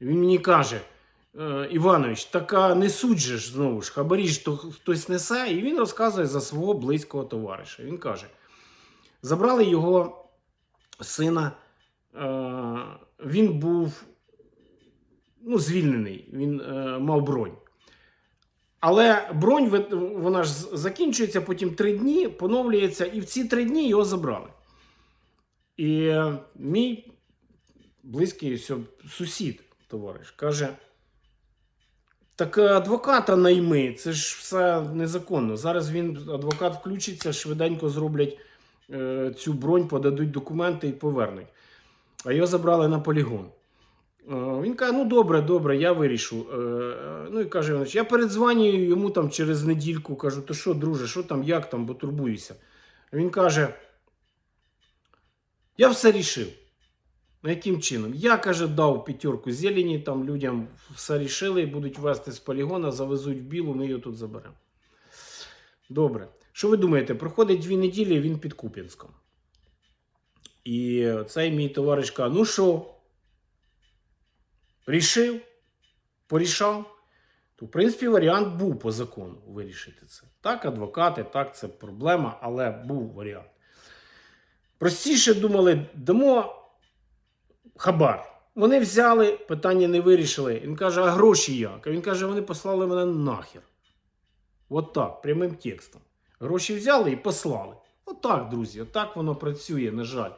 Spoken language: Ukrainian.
Він мені каже: «Е, Іванович, така не суть же ж знову ж, хабарі ж то хтось несе, і він розказує за свого близького товариша. Він каже: забрали його сина, е, він був ну, звільнений, він е, мав бронь. Але бронь вона ж закінчується, потім три дні, поновлюється, і в ці три дні його забрали. І мій близький сусід, товариш, каже: так е, адвоката найми, це ж все незаконно. Зараз він, адвокат включиться, швиденько зроблять е, цю бронь, подадуть документи і повернуть. А його забрали на полігон. Е, Він каже: ну добре, добре, я вирішу. Е, Ну і каже, я передзвонюю йому там через недільку, кажу, то що, друже, що там, як там, бо турбуюся. Він каже: Я все рішив. Яким чином? Я, каже, дав п'ятерку зелені, там людям все рішили, будуть вести з полігона, завезуть в білу, ми його тут заберемо. Добре. Що ви думаєте? Проходить дві неділі, він під Куп'янськом. І цей мій товариш каже: ну що? Рішив? Порішав? То, в принципі, варіант був по закону вирішити це. Так, адвокати, так, це проблема, але був варіант. Простіше думали, дамо хабар. Вони взяли, питання не вирішили. Він каже, а гроші як? А він каже, вони послали мене нахер. От так, прямим текстом. Гроші взяли і послали. Отак, друзі, отак воно працює, на жаль.